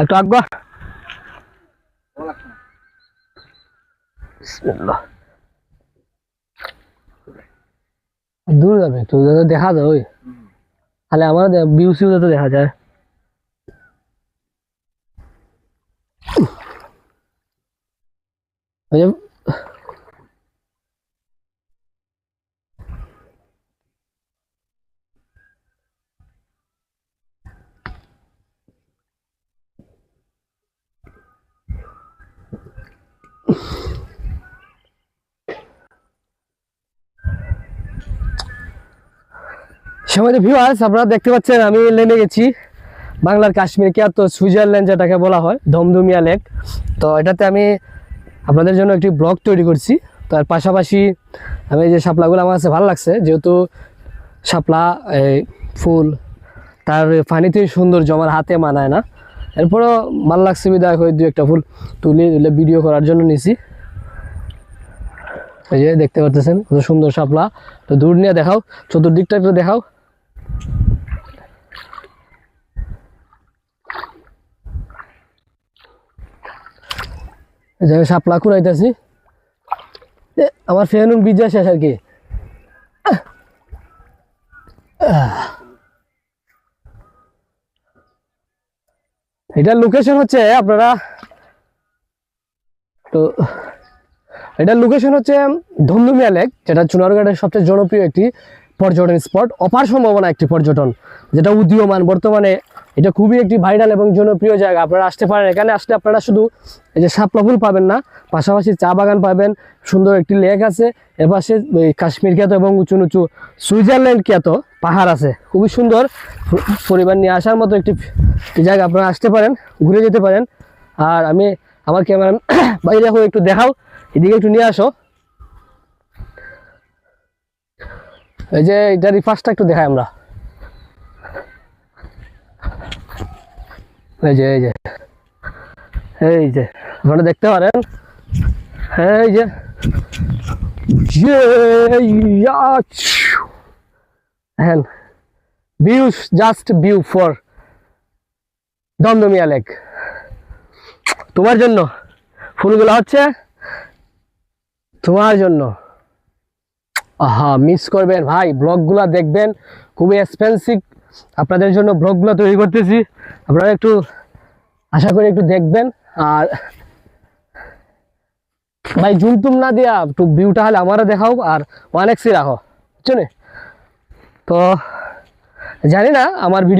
একটু আগ দূর যাবে, তো দেখা যায় ওই। তাহলে আমার ভিউ সিউ যাতে দেখা যায়। ওই যে সমাজে ভিউয়ার্স আপনারা দেখতে পাচ্ছেন, আমি লেনে গেছি বাংলার কাশ্মীর কে, তো সুইজারল্যান্ড যেটাকে বলা হয় ধমধমিয়া লেক। তো এটাতে আমি আপনাদের জন্য একটি ব্লগ তৈরি করছি। তার পাশাপাশি আমি যে শাপলাগুলো আমার কাছে ভালো লাগছে, যেহেতু শাপলা ফুল, তার পানিতে সৌন্দর্য আমার হাতে মানায় না। এরপরও ভালো লাগছে, বিদায় হয়ে দু একটা ফুল তুলে তুলে ভিডিও করার জন্য নিছি। এই যে দেখতে পাচ্ছেন, কত সুন্দর শাপলা। তো দূর নিয়ে দেখাও, চতুর্দিকটা একটু দেখাও। এই যে আমি শাপলা কুড়াইতেছি আমার ফেনুন বিজয় শেষ আর কি। এটার লোকেশন হচ্ছে, আপনারা তো এটার লোকেশন হচ্ছে ধমধমিয়া লেক যেটা চুনারঘাটের সবচেয়ে জনপ্রিয় একটি পর্যটন স্পট। অপার সম্ভাবনা একটি পর্যটন, যেটা উদীয়মান। বর্তমানে এটা খুবই একটি ভাইরাল এবং জনপ্রিয় জায়গা। আপনারা আসতে পারেন, এখানে আসলে আপনারা শুধু এই যে শাপলা ফুল পাবেন না, পাশাপাশি চা বাগান পাবেন, সুন্দর একটি লেক আছে এর পাশে কাশ্মীর খ্যাত এবং উঁচু উঁচু সুইজারল্যান্ড খ্যাত পাহাড় আছে। খুবই সুন্দর পরিবার নিয়ে আসার মতো একটি জায়গা। আপনারা আসতে পারেন, ঘুরে যেতে পারেন। আর আমি, আমার ক্যামেরা বাইরে হয়ে একটু দেখাও, এদিকে একটু নিয়ে আসো। এই যে এটার ফার্স্টটা একটু দেখাই আমরা। এই যে এই যে। এই যে, আপনারা দেখতে পারেন? এই যে। জাস্ট ভিউ দমদমিয়া লেক তোমার জন্য। ফুলগুলো হচ্ছে তোমার জন্য। আহা মিস করবেন ভাই, ব্লগগুলো দেখবেন খুবই এক্সপেন্সিভ আপনাদের জন্য ব্লগগুলো তৈরি করতেছি। আপনারা একটু আশা করি একটু দেখবেন। আর ভাই জুম টুম না দিয়া একটু ভিউটা হলে আমারও দেখাও আর ওয়ান এক্সি রাখো বুঝছ তো, জানি না, আমার ভিডিও